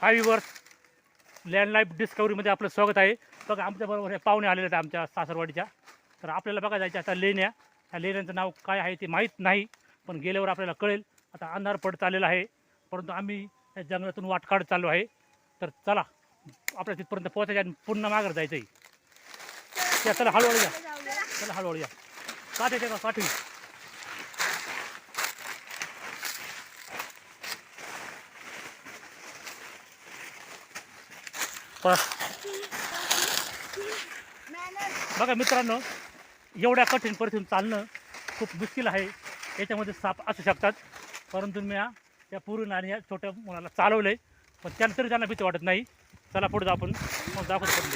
हाय viewers land life डिस्कवरीमध्ये आपलं स्वागत आहे. बघा आमच्याबरोबर हे पाहुणे आलेले आहेत आमच्या सासरवाडीच्या. तर आपल्याला बघा जायच्या आता लेण्या. ह्या लेण्यांचं नाव काय आहे ते माहीत नाही पण गेल्यावर आपल्याला कळेल. आता अंधार पडत आलेला आहे. परंतु आम्ही या जंगलातून वाट काढत चाललो आहे. तर चला आपल्या तिथपर्यंत पोहोचायचं आणि पुन्हा माघार जायचं आहे चला हळूहळू या. चला हळूहळू या. काठी का काठी. बघा मित्रांनो एवढ्या कठीण परिस्थितीत चालणं खूप मुश्किल आहे. याच्यामध्ये साप असू शकतात. परंतु मी त्या पूर्ण आणि या छोट्या मुलाला चालवलं आहे पण त्यानंतर तरी त्यांना भीती वाटत नाही. चला पुढे जाऊ आपण. मग दाखवत पण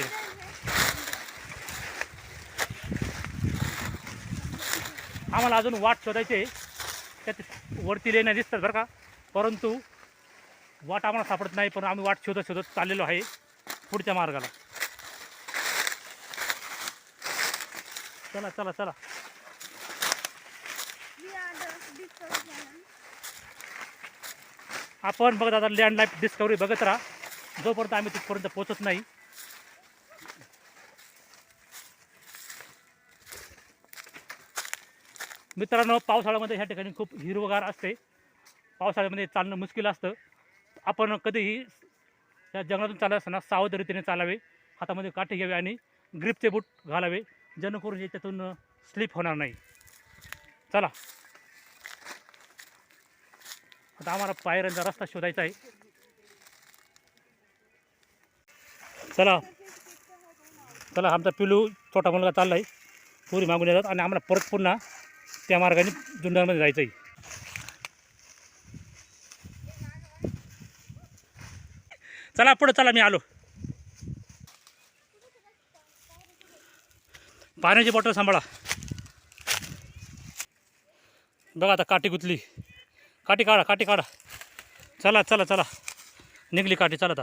आम्हाला अजून वाट शोधायची आहे. त्यात वरती लेण्या दिसतात बरं का. परंतु वाट आम्हाला सापडत नाही पण आम्ही वाट शोधत शोधत चाललेलो आहे. पुढच्या मार्गाला. चला चला चला. आपण बघत आता लँड लाईफ डिस्कवरी बघत राहा. जोपर्यंत आम्ही तिथपर्यंत पोहोचत नाही. मित्रांनो पावसाळ्यामध्ये ह्या ठिकाणी खूप हिरवगार असते. पावसाळ्यामध्ये चालणं मुश्किल असतं. आपण कधीही या जंगलातून चालत असताना सावध रीतीने चालावे हातामध्ये काठी घ्यावे आणि ग्रीपचे बूट घालावे. जेणेकरून याच्यातून स्लिप होणार नाही. चला. आता आम्हाला पायऱ्यांचा रस्ता शोधायचा आहे. चला. चला आमचा पिलू छोटा मुलगा चालला आहे पुरी मागून येतात आणि आम्हाला परत पुन्हा त्या मार्गाने जुन्नरमध्ये जायचं आहे चला पुढे चला मी आलो. पाण्याची बॉटल सांभाळा. बघा आता काठी गुतली. काठी काढा काठी काढा. चला चला चला. निघली काठी चला आता.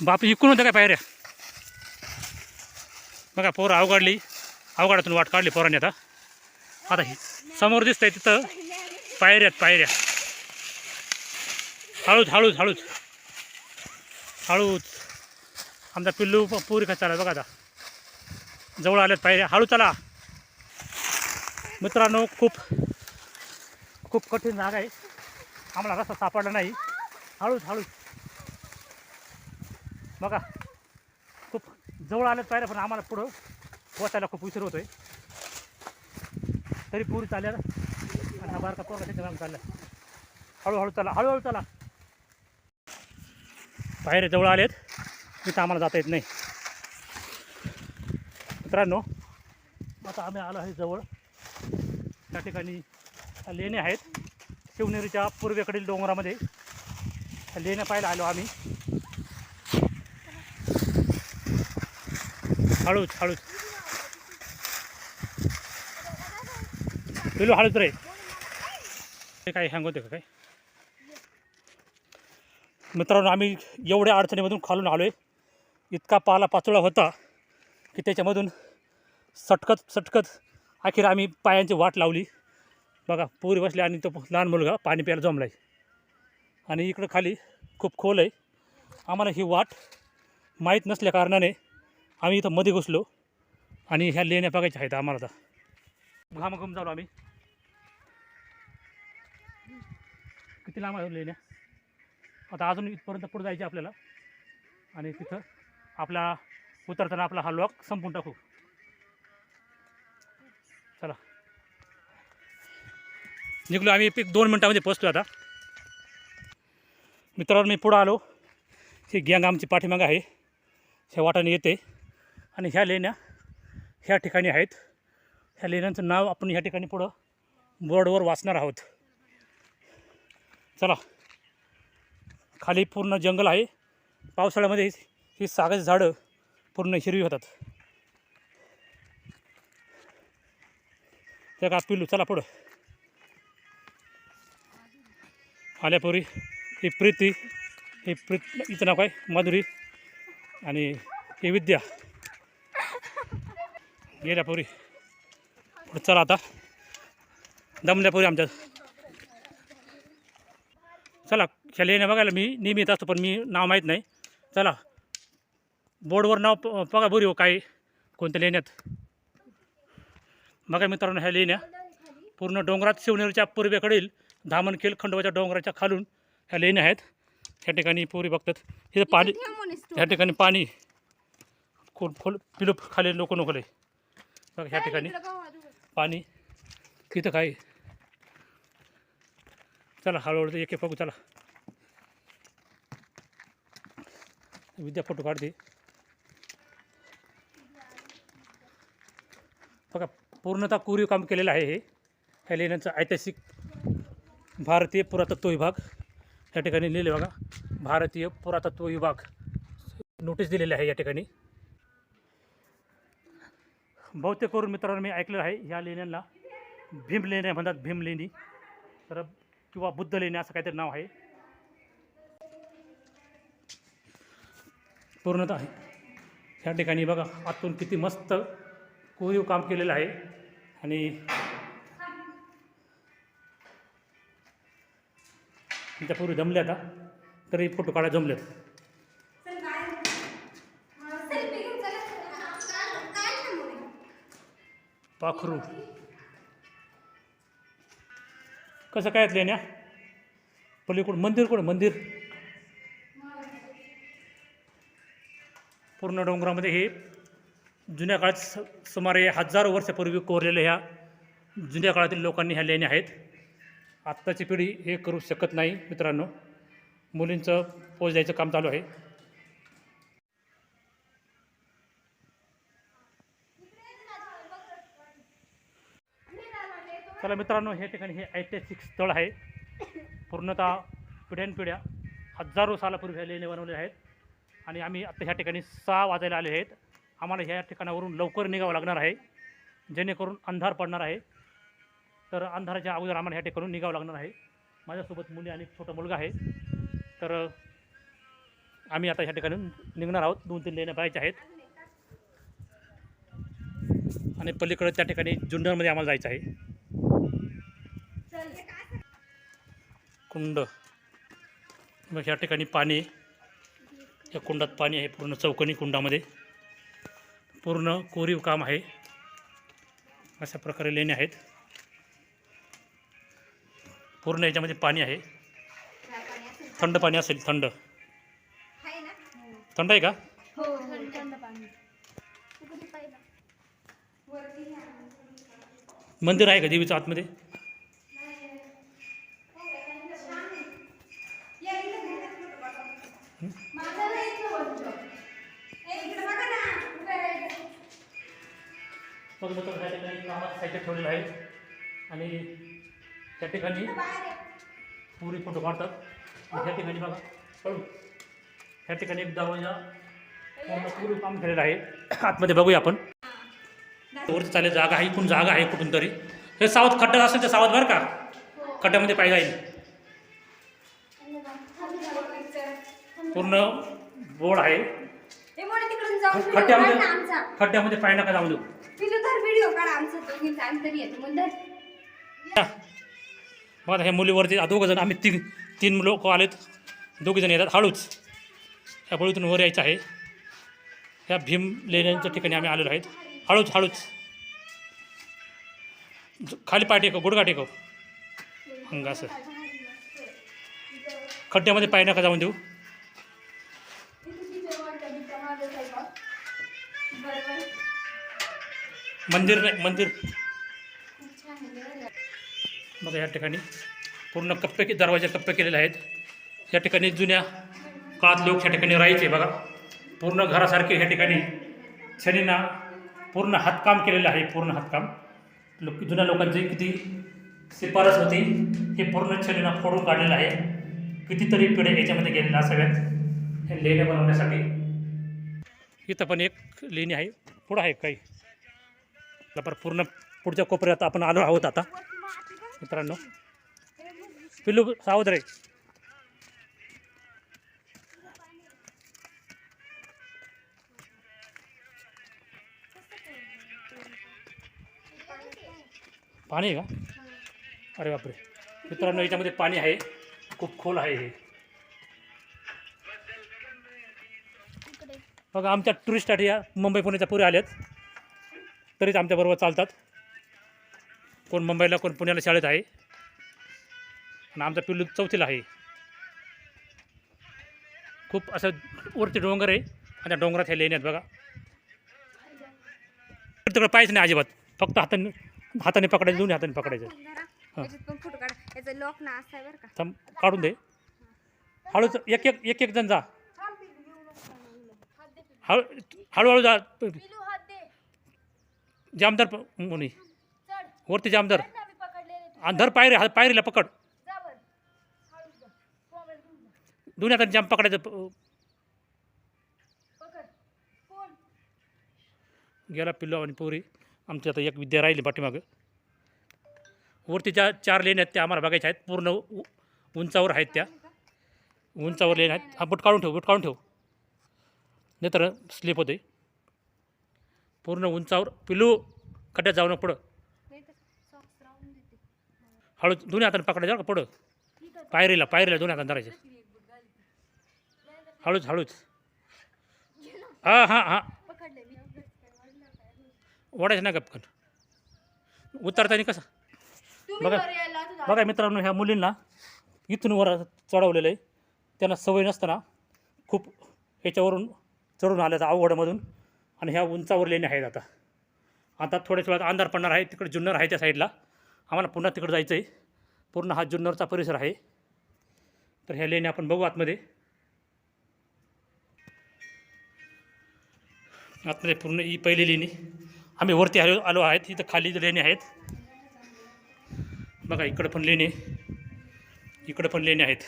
बाप इकडून होत्या काय पायऱ्या? बघा पोरं अवघडली. अवघडातून वाट काढली पोरांनी आता. आता ही समोर दिसतंय तिथं. पायऱ्यात पायऱ्या. हळूच हळूच हळूच. हळूच. आमचा पिल्लू प- पुरी चालला बघा आता. जवळ आल्यात पायऱ्या. हळू चला. मित्रांनो खूप खूप कठीण जागा आहे. आम्हाला रस्ता सापडला नाही. हळूच हळूच. बघा. खूप जवळ आल्यात पायऱ्या पण आम्हाला पुढं पोचायला खूप उशीर होतोय. तरी पूर चालेल आणि हा बारका पोरगा त्याच्या चालला. हळूहळू चला हळूहळू चला. बाहेर जवळ आलेत. तिथं आम्हाला जाता येत नाही. मित्रांनो आता आम्ही आलो आहे जवळ. त्या ठिकाणी लेण्या आहेत. शिवनेरीच्या पूर्वेकडील डोंगरामध्ये. ह्या लेण्या पाहायला आलो आम्ही. हळूच हळूच. पिलू हळूच रे. ते काय हँग होते का काय? मित्रांनो आम्ही एवढ्या अडचणीमधून खालून आलो आहे इतका पाला पाचोळा होता की त्याच्यामधून सटकत सटकत अखेर आम्ही पायांची वाट लावली. बघा पुरी बसली आणि तो लहान मुलगा पाणी प्यायला जमलाय. आणि इकडं खाली खूप खोल आहे. आम्हाला ही वाट माहीत नसल्या कारणाने आम्ही इथं मध्ये घुसलो आणि ह्या लेण्या बघायच्या आहेत आम्हाला आता. घामाघूम झालो आम्ही. किती लांब आहे लेण्या? आता अजून इथपर्यंत पुढे जायचे आपल्याला. आणि तिथं आपला उतरताना आपला हा लॉक संपून टाकू. चला. निघलो आम्ही एक दोन मिनटामध्ये पोचतो आता. मित्रांनो मी पुढं आलो. ही गँग आमची पाठीमागं आहे. ह्या वाटाने येते. आणि ह्या लेण्या ह्या ठिकाणी आहेत. ह्या लेण्यांचं नाव आपण ह्या ठिकाणी पुढं बोर्डवर वाचणार आहोत. चला. खाली पूर्ण जंगल आहे. पावसाळ्यामध्ये ही सागाची झाडं पूर्ण हिरवी होतात. त्या का पिल्लू चला पुढं. आल्यापुरी ही प्रीती ही प्रीत हिचं नाव काय? माधुरी आणि ही विद्या. गेल्यापुरी. पुढं चला आता. दमल्यापुरी आमच्या चला ह्या लेण्या बघायला मी नेहमी येत असतो पण मी नाव माहीत नाही. चला बोर्डवर नाव प- बघा बुरी हो काय कोणत्या लेण्यात. बघा मित्रांनो ह्या लेण्या पूर्ण डोंगरात शिवनेरीच्या पूर्वेकडील धामणखेल खंडोबाच्या डोंगराच्या खालून ह्या लेण्या आहेत. ह्या ठिकाणी पुरी बघतात. तिथं पाणी ह्या ठिकाणी पाणी खोल खोल पिलो खाली लोक नकोले बघा ह्या ठिकाणी पाणी. तिथं काय चला हळूहळू एक एक बघू चला. विद्या फोटो काढते. बघा पूर्णतः कोरीव काम केलेलं आहे हे. ह्या लेण्यांचा ऐतिहासिक भारतीय पुरातत्व विभाग. या ठिकाणी लिहिले बघा भारतीय पुरातत्व विभाग. नोटीस दिलेली आहे या ठिकाणी. बहुतेक करून मित्रांनो मी ऐकलेलं आहे ह्या लेण्यांना भीम लेण्या म्हणतात भीम लेणी तर किंवा बुद्ध लेणी असं काहीतरी नाव आहे पूर्णतः आहे ह्या ठिकाणी बघा आतून किती मस्त कोरीव काम केलेलं आहे आणि त्यापूर्वी जमल्या आता तरी फोटो काढा जमल्यात पाखरू कसं काय आहेत लेण्या पलीकडून मंदिर कुठं? मंदिर. पूर्ण डोंगरामध्ये हे जुन्या काळात स सुमारे हजारो वर्षापूर्वी कोरलेल्या ह्या जुन्या काळातील लोकांनी ह्या लेण्या आहेत. आत्ताची पिढी हे करू शकत नाही मित्रांनो. मुलींचं पोच द्यायचं काम चालू आहे. चला मित्रांनो हे ठिकाणी हे ऐतिहासिक स्थळ आहे. पूर्णतः पिढ्यानपिढ्या हजारो सालापूर्वी ह्या लेणे बनवले आहेत. आणि आम्ही आता ह्या ठिकाणी सहा वाजायला आले आहेत. आम्हाला ह्या ठिकाणावरून लवकर निघावं लागणार आहे जेणेकरून अंधार पडणार आहे. तर अंधाराच्या अगोदर आम्हाला ह्या ठिकाणून निघावं लागणार आहे. माझ्यासोबत मुली आणि छोटा मुलगा आहे. तर आम्ही आता ह्या ठिकाणी निघणार आहोत. दोन तीन लेण्या पाहायच्या आहेत. आणि पलीकडे त्या ठिकाणी जुन्नरमध्ये आम्हाला जायचं आहे. कुंड. मग ह्या ठिकाणी पाणी या कुंडात पाणी आहे पूर्ण चौकनी कुंडामध्ये. पूर्ण कोरीव काम आहे. अशा प्रकारे लेणे आहेत. पूर्ण याच्यामध्ये पाणी आहे. थंड पाणी असेल थंड. थंड आहे का? मंदिर आहे का देवीचं आतमध्ये? मग मग त्या ठिकाणी कामाचं साहित्य ठेवलेलं आहे. आणि त्या ठिकाणी पुरी फोटो काढतात. आणि त्या ठिकाणी बघा कळू ह्या ठिकाणी एक दरवाजा पूर्ण पूर्व काम केलेलं आहे. आतमध्ये बघूया आपण. वरती चालेल जागा आहे इकडून जागा आहे कुठून तरी. हे सावध खड्डा असेल तर सावध बरं का? खड्ड्यामध्ये पाय जाईल. पूर्ण बोर्ड आहे. खड्ड्यामध्ये खड्ड्यामध्ये पाय नका जाऊ देऊ. व्हिडिओ काढा आमचा. दोघींचा आम्ही तरी येतो. बघा हे मुलीवरती दोघं जण आम्ही तीन तीन लोक आलेत. दोघे जण येतात. हळूच. ह्या पळीतून वर यायचं आहे. ह्या भीम लेण्यांच्या ठिकाणी आम्ही आलेलो आहेत. हळूच हळूच. ज- खाली पाय टेकव गुडघा टेकव. अंग असं खड्ड्यामध्ये पाय नका जाऊन देऊ. मंदिर नाही मंदिर. बघा या ठिकाणी पूर्ण कप्पे के दरवाजे कप्पे केलेले आहेत. या ठिकाणी जुन्या काळात लोक या ठिकाणी राहायचे बघा. पूर्ण घरासारखे ह्या ठिकाणी छनीना पूर्ण हातकाम केलेलं आहे पूर्ण हातकाम. लोक जुन्या लोकांची किती शिफारस होती हे पूर्ण छनीना फोडून काढलेलं आहे. कितीतरी पिढ्या याच्यामध्ये गेलेल्या असाव्यात हे लेण्या बनवण्यासाठी. इथं पण एक लेणी आहे पुढं आहे काही. पर पूर्ण पुढच्या कोपऱ्यात आपण आलो आहोत आता. मित्रांनो, पिल्लू सावध रे. आहे का? अरे बापरे. मित्रांनो, याच्यामध्ये पाणी आहे. खूप खोल आहे हे. बघा टुरिस्टसाठी या मुंबई पुण्याच्या पुढे आल्यात तरीच आमच्याबरोबर चालतात. कोण मुंबईला कोण पुण्याला शाळेत आहे. आणि आमचा पिल्लू चौथीला आहे. खूप असं वरती डोंगर आहे. आणि त्या डोंगरात हे लेण्यात बघा. तिकडे पाहिजे नाही अजिबात. फक्त हाताने हाताने पकडायचं दोन्ही हाताने पकडायचं. थांब काढून दे. हळूच एक एक एक एक जण जा. हळू हळूहळू जा. जामदार मुनी वरती जामदार. ना मी पकडलेले आणि धर पायरी हा- पायरीला पकड. दोन्ही हाताने जाम पकडायचं गेला पिल्लू आणि पोरी. आमची आता एक विद्या राहिली पाठीमागं. वरती ज्या चार लेन आहेत त्या आम्हाला बघायच्या आहेत. पूर्ण उंचावर आहेत त्या. उंचावर लेन आहेत. हा बुट काढून ठेव बुट काढून ठेव. नाही तर स्लिप होते. पूर्ण उंचावर पिल्लू खड्ड्यात जाऊ नको पुढं. हळू दोन्ही हाताने पकडायचं का पुढं? पायरीला पायरीला दोन्ही हाताने धरायचं. हळूच हळूच. हां हां हां. ओढायचं नाही गपकन उतरताना कसं? बघा. बघा मित्रांनो ह्या मुलींना इथून वर चढवलेलं आहे. त्यांना सवय नसताना खूप ह्याच्यावरून चढून आल्याचं अवघडमधून. आणि ह्या उंचावर लेणी आहेत आता. आता थोड्याच वेळात अंधार पडणार आहे. तिकडे जुन्नर आहे त्या साईडला. आम्हाला पुन्हा तिकडे जायचं आहे. पूर्ण हा जुन्नरचा परिसर आहे. तर ह्या लेणी आपण बघू आतमध्ये. आतमध्ये पूर्ण ही पहिली लेणी. आम्ही वरती आलो आलो आहेत. इथं खाली लेणी आहेत. बघा इकडं पण लेणी. इकडं पण लेणी आहेत.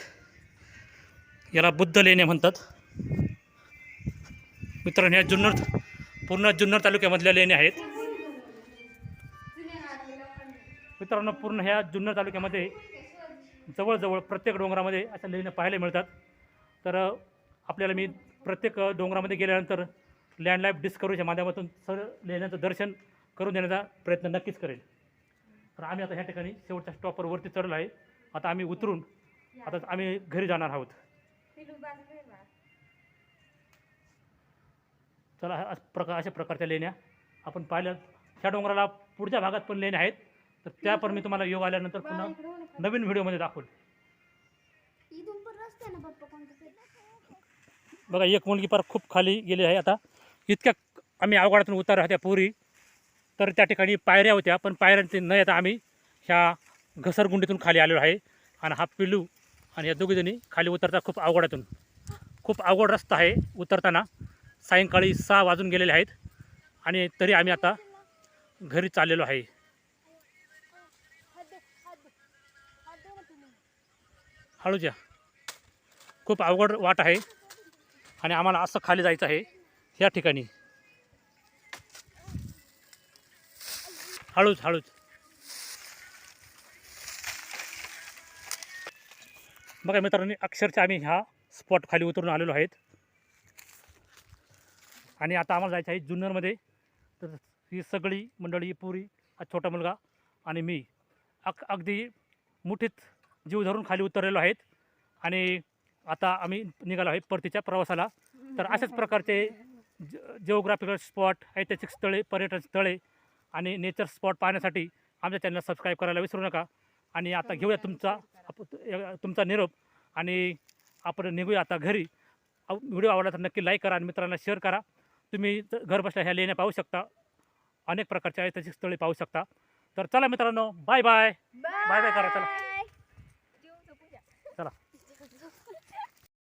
याला बुद्ध लेण्या म्हणतात. मित्रांनो ह्या जुन्नर पूर्ण जुन्नर तालुक्यामधल्या लेणी आहेत. मित्रांनो पूर्ण ह्या जुन्नर तालुक्यामध्ये जवळजवळ प्रत्येक डोंगरामध्ये अशा लेण्या पाहायला मिळतात. तर आपल्याला मी प्रत्येक डोंगरामध्ये गेल्यानंतर लँडलाईफ डिस्कवरीच्या माध्यमातून सर लेण्यांचं दर्शन करून देण्याचा प्रयत्न नक्कीच करेल. तर आम्ही आता ह्या ठिकाणी शेवटच्या स्टॉपवर वरती चढलो आहे. आता आम्ही उतरून आता आम्ही घरी जाणार आहोत. चला प्रकार अशा प्रकारच्या लेण्या. आपण पाहिल्या ह्या डोंगराला पुढच्या भागात पण लेण्या आहेत. तर त्या पण मी तुम्हाला योग आल्यानंतर पुन्हा. नवीन व्हिडिओमध्ये दाखवल. बघा एक मुलगी पार खूप खाली गेली आहे आता. इतक्या आम्ही अवघडातून उतार होत्या पुरी. तर त्या ठिकाणी पायऱ्या होत्या पण पायऱ्यांचे न येता आम्ही ह्या घसरगुंडीतून खाली आलेलो आहे. आणि हा पिल्लू आणि या दोघीजणी खाली उतरता खूप अवघडातून. खूप अवघड रस्ता आहे उतरताना. सायंकाळी सहा वाजून गेलेले आहेत आणि तरी आम्ही आता घरी चाललेलो आहे. हात या. खूप अवघड वाट आहे आणि आम्हाला असं खाली जायचं आहे या ठिकाणी. हळूच हळूच. बघा मित्रांनी अक्षरशः आम्ही ह्या स्पॉट खाली उतरून आलेलो आहेत. आणि आता आम्हाला जायचं आहे जुन्नरमध्ये. तर ही सगळी मंडळी पुरी हा छोटा मुलगा आणि मी. अग अगदी मुठीत जीव धरून खाली उतरलेलो आहेत. आणि आता आम्ही निघालो आहे परतीच्या प्रवासाला. तर अशाच प्रकारचे जिओग्राफिकल स्पॉट ऐतिहासिक स्थळे पर्यटन स्थळे आणि नेचर स्पॉट पाहण्यासाठी आमच्या चॅनल सबस्क्राईब करायला विसरू नका. आणि आता घेऊया तुमचा आप- तुमचा निरोप. आणि आपण निघूया आता घरी. व्हिडिओ आवडला तर नक्की लाईक करा आणि मित्रांना शेअर करा. तुम्ही घर बसल्या ह्या लेण्या पाहू शकता. अनेक प्रकारच्या ऐतिहासिक स्थळे पाहू शकता. तर चला मित्रांनो बाय बाय बाय बाय करा चला.